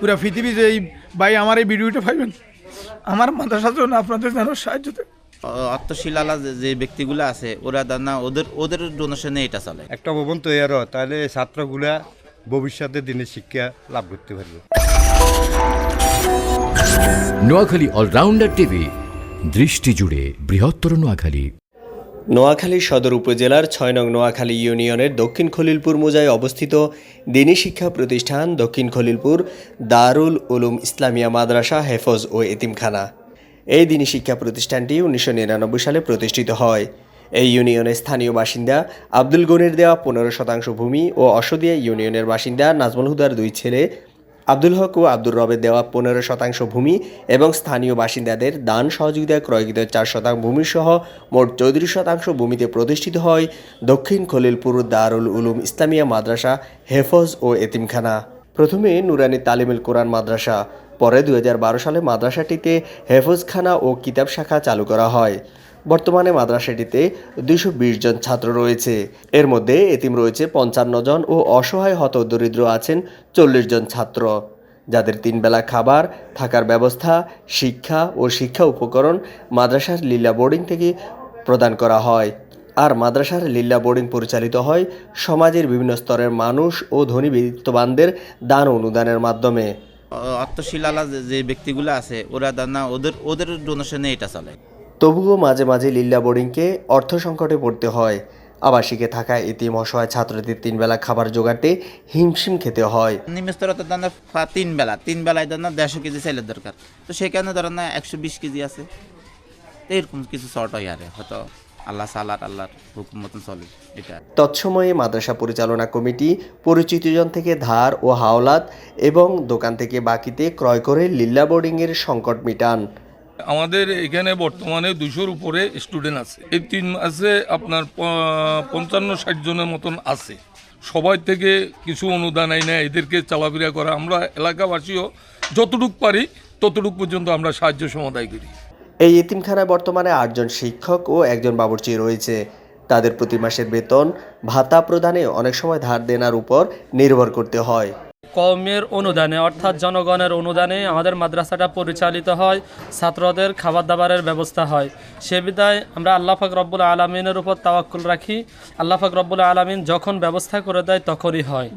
পুরো পৃথিবী যে এই ভাই আমার এই ভিডিওটা পাইবেন। আমার মাদ্রাসার জন্য আপনাদের যেন সাহায্য দেয় যে- যে ব্যক্তিগুলো আছে ওরা দেন না ওদের ওদের ডোনেশনে এটা চলে। একটা ভবন তৈরি হয় তাহলে ছাত্রগুলা ভবিষ্যতে দিনে শিক্ষা লাভ করতে পারবে। নোয়াখালী অলরাউন্ডার টিভি দৃষ্টি জুড়ে বৃহত্তর নোয়াখালী। নোয়াখালী সদর উপজেলার ছয় নং নোয়াখালী ইউনিয়নের দক্ষিণ খলিলপুর মোজায় অবস্থিত দিনী শিক্ষা প্রতিষ্ঠান দক্ষিণ খলিলপুর দারুল উলুম ইসলামিয়া মাদ্রাসা, হেফজ ও এতিমখানা। এই দিনী শিক্ষা প্রতিষ্ঠানটি উনিশশো নিরানব্বই সালে প্রতিষ্ঠিত হয়। এই ইউনিয়নের স্থানীয় বাসিন্দা আব্দুল গনির দেওয়া পনেরো শতাংশ ভূমি ও অসদিয়া ইউনিয়নের বাসিন্দা নাজমুল হুদার দুই ছেলে আব্দুল হক ও আব্দুর রবের দেওয়া পনেরো শতাংশ ভূমি এবং স্থানীয় বাসিন্দাদের দান সহযোগিতায় ক্রয়কৃত চার শতাংশ ভূমি সহ মোট চৌত্রিশ শতাংশ ভূমিতে প্রতিষ্ঠিত হয় দক্ষিণ খলিলপুর দারুল উলুম ইসলামিয়া মাদ্রাসা, হেফজ ও এতিমখানা। প্রথমে নুরানি তালিমুল কোরআন মাদ্রাসা, পরে দুহাজার বারো সালে মাদ্রাসাটিতে হেফজখানা ও কিতাব শাখা চালু করা হয়। বর্তমানে মাদ্রাসাটিতে দুইশো জন ছাত্র রয়েছে। এর মধ্যে এতিম রয়েছে পঞ্চান্ন জন ও অসহায় হত দরিদ্র আছেন চল্লিশ জন ছাত্র। যাদের তিনবেলা খাবার, থাকার ব্যবস্থা, শিক্ষা ও শিক্ষা উপকরণ মাদ্রাসার লীলা বোর্ডিং থেকে প্রদান করা হয়। আর মাদ্রাসার লীলা বোর্ডিং পরিচালিত হয় সমাজের বিভিন্ন স্তরের মানুষ ও ধনী বিত্তবানদের দান অনুদানের মাধ্যমে। অর্থশীলালা যে- ব্যক্তিগুলো আছে, ওরা দেন ওদের ওদের ডোনেশনে এটা চলে। তবুও মাঝে মাঝে লিল্লা বোর্ডিংকে অর্থ সংকটে পড়তে হয়। আবাসিকে থাকা এতিম অসহায় ছাত্রদের তিনবেলা খাবার জোগাড়তে হিমশিম খেতে হয়। নিম্নস্তরতে দেন না ফা- তিন বেলা তিন বেলায় দেন না দেড়শো কেজি চাইলের দরকার। তো সেখানে ধরেন না একশো বিশ কেজি আছে। এরকম কিছু শর্ট হয় আরে হয়তো আল্লাহ সালাত আল্লাহর হুকুম মতন চলে এটা। তৎসময়ে মাদ্রাসা পরিচালনা কমিটি পরিচিতজন থেকে ধার ও হাওলাত এবং দোকান থেকে বাকিতে ক্রয় করে লিল্লা বোর্ডিংয়ের সংকট মিটান। আমাদের এখানে বর্তমানে দুশোর উপরে স্টুডেন্ট আছে। এই তিন মাসে আপনার পঞ্চান্ন, ষাট জনের মতন আছে। সবাই থেকে কিছু অনুদান আই না এদেরকে চালাফেরা করা। আমরা এলাকাবাসীও যতটুক পারি, ততটুক পর্যন্ত আমরা সাহায্য সমাদায় করি। এই এতিমখানায় বর্তমানে আটজন শিক্ষক ও একজন বাবুর্চি রয়েছে। তাদের প্রতি মাসের বেতন ভাতা প্রদানে অনেক সময় ধার দেনার উপর নির্ভর করতে হয়। কমের অনুদানে, অর্থাৎ জনগণের অনুদানে আমাদের মাদ্রাসাটা পরিচালিত হয়, ছাত্রদের খাবার দাবারের ব্যবস্থা হয়। সে বিদায় আমরা আল্লাহ ফাক রব্বুল আলমিনের উপর তাওয়াক্কুল রাখি। আল্লাহ ফাক রব্বুল আলমিন যখন ব্যবস্থা করে দেয় তখনই হয়।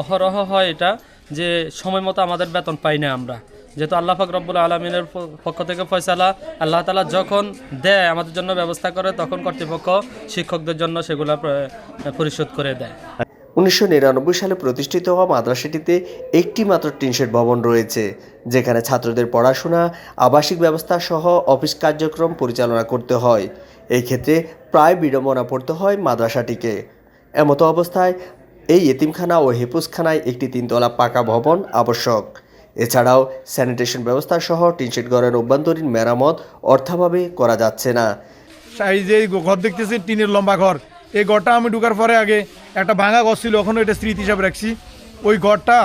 অহরহ হয় এটা যে সময় মতো আমাদের বেতন পাই না আমরা। যেহেতু আল্লাহ ফাক রব্বুল আলমিনের পক্ষ থেকে ফয়সালা, আল্লাহ তালা যখন দেয় আমাদের জন্য ব্যবস্থা করে, তখন কর্তৃপক্ষ শিক্ষকদের জন্য সেগুলো পরিশোধ করে দেয়। উনিশশো নিরানব্বই সালে প্রতিষ্ঠিত হওয়া মাদ্রাসাটিতে একটি মাত্র টিনশেড ভবন রয়েছে, যেখানে ছাত্রদের পড়াশোনা, আবাসিক ব্যবস্থা সহ অফিস কার্যক্রম পরিচালনা করতে হয়। এই ক্ষেত্রে প্রায় বিড়ম্বনা পড়তে হয় মাদ্রাসাটিকে। এমতো অবস্থায় এই এতিমখানা ও হেপুসখানায় একটি তিনতলা পাকা ভবন আবশ্যক। এছাড়াও স্যানিটেশন ব্যবস্থা সহ টিনশেড ঘরের অভ্যন্তরীণ মেরামত অর্থাভাবে করা যাচ্ছে না। এই ঘর দেখতেছি টিনের লম্বা ঘর। এই ঘরটা আমি ঢুকার পরে আগে একটা ভাঙা ঘর ছিল ওখানে এটা স্মৃতি হিসাবে রাখছি। ওই ঘরটা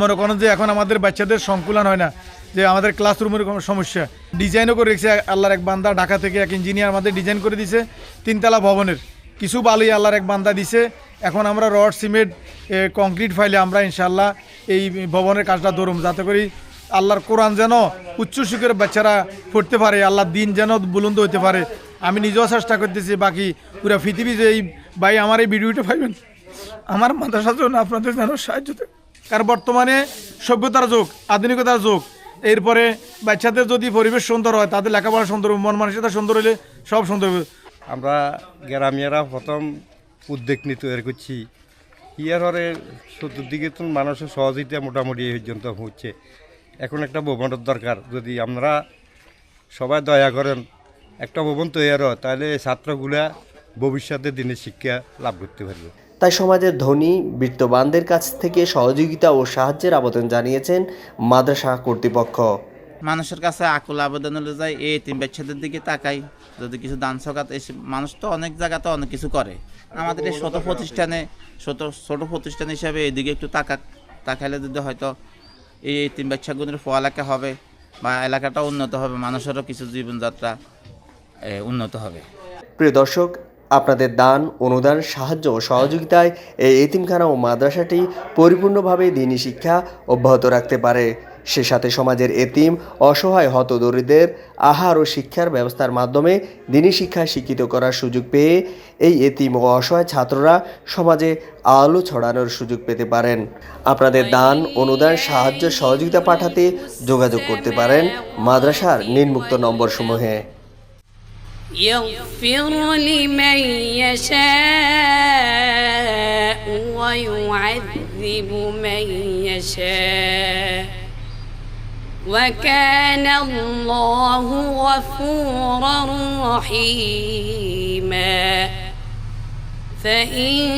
মনে করেন যে এখন আমাদের বাচ্চাদের সংকুলন হয় না, যে আমাদের ক্লাসরুমের কোনো সমস্যা। ডিজাইনও করে রেখেছে আল্লাহর এক বান্দা, ঢাকা থেকে এক ইঞ্জিনিয়ার আমাদের ডিজাইন করে দিছে তিনতলা ভবনের। কিছু বালি আল্লাহর এক বান্দা দিছে। এখন আমরা রড, সিমেন্ট কংক্রিট ফাইলে আমরা ইনশাল্লাহ এই ভবনের কাজটা ধরুম, যাতে করি আল্লাহর কোরআন যেন উচ্চশিখের বাচ্চারা পড়তে পারে, আল্লাহর দিন যেন বুলন্দ হতে পারে। আমি নিজেও চেষ্টা করতেছি, বাকি পুরো পৃথিবী যে এই ভাই আমার এই ভিডিওটা পাইবেন। আমার মাদ্রাসার জন্য আপনাদের যেন সাহায্য কারণ বর্তমানে সভ্যতার যুগ, আধুনিকতার যুগ। এরপরে বাচ্চাদের যদি পরিবেশ সুন্দর হয়, তাদের লেখাপড়া সুন্দর মন মানসিকতা সুন্দর হলে সব সুন্দর হবে। আমরা গ্রামিয়ারা প্রথম উদ্যোগ নিয়ে তৈরি করছি। ইয়ার হরে চতুর্দিকে তো মানুষের সহযোগিতা মোটামুটি এই পর্যন্ত হচ্ছে। এখন একটা ভবনের দরকার। যদি আমরা সবাই দয়া করেন একটা ভবন তৈরি হয় তাহলে ছাত্রগুলা ভবিষ্যতে দিনে শিক্ষা লাভ করতে পারবে। তাই সমাজের ধনী বিত্তবানদের কাছ থেকে সহযোগিতা ও সাহায্যের আবেদন জানিয়েছেন মাদ্রাসা কর্তৃপক্ষ। মানুষের কাছে আকুল আবেদন হলে যায় এই তিন বাচ্চাদের দিকে তাকাই। যদি কিছু দান সকাত এসে মানুষ তো অনেক জায়গাতে অনেক কিছু করে। আমাদের এই ছোট প্রতিষ্ঠানে ছোট ছোট প্রতিষ্ঠান হিসাবে এদিকে একটু তাকা তাকাইলে যদি হয়তো এই তিন বাচ্চাগুলোর পড়ালেখা হবে বা এলাকাটা উন্নত হবে মানুষেরও কিছু জীবনযাত্রা উন্নত হবে। প্রিয় দর্শক, আপনাদের দান, অনুদান, সাহায্য ও সহযোগিতায় এই এতিমখানা ও মাদ্রাসাটি পরিপূর্ণভাবে দিনী শিক্ষা অব্যাহত রাখতে পারে। সে সাথে সমাজের এতিম, অসহায় হতদরিদ্রের আহার ও শিক্ষার ব্যবস্থার মাধ্যমে দিনী শিক্ষা শিক্ষিত করার সুযোগ পেয়ে এই এতিম ও অসহায় ছাত্ররা সমাজে আলো ছড়ানোর সুযোগ পেতে পারেন। আপনাদের দান, অনুদান, সাহায্য, সহযোগিতা পাঠাতে যোগাযোগ করতে পারেন মাদ্রাসার নিম্মুক্ত নম্বরসমূহে। يغفر لمن يشاء ويعذب من يشاء. وكان الله غفورا رحيما. فإن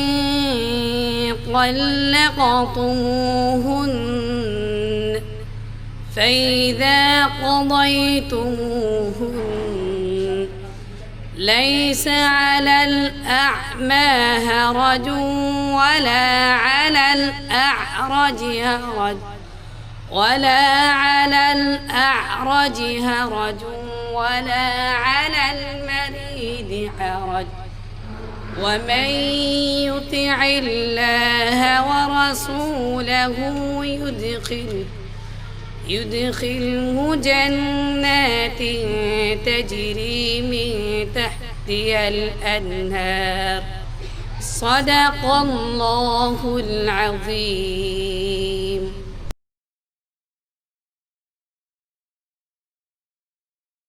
طلقتموهن فإذا قضيتموهن ليس على الأعمى هرج ولا على الأعرج هرج ولا على الأعرج هرج ولا على المريض حرج ومن يطع الله ورسوله يدخل يدخله جنات تجري من تحتها الأنهار. صدق الله العظيم.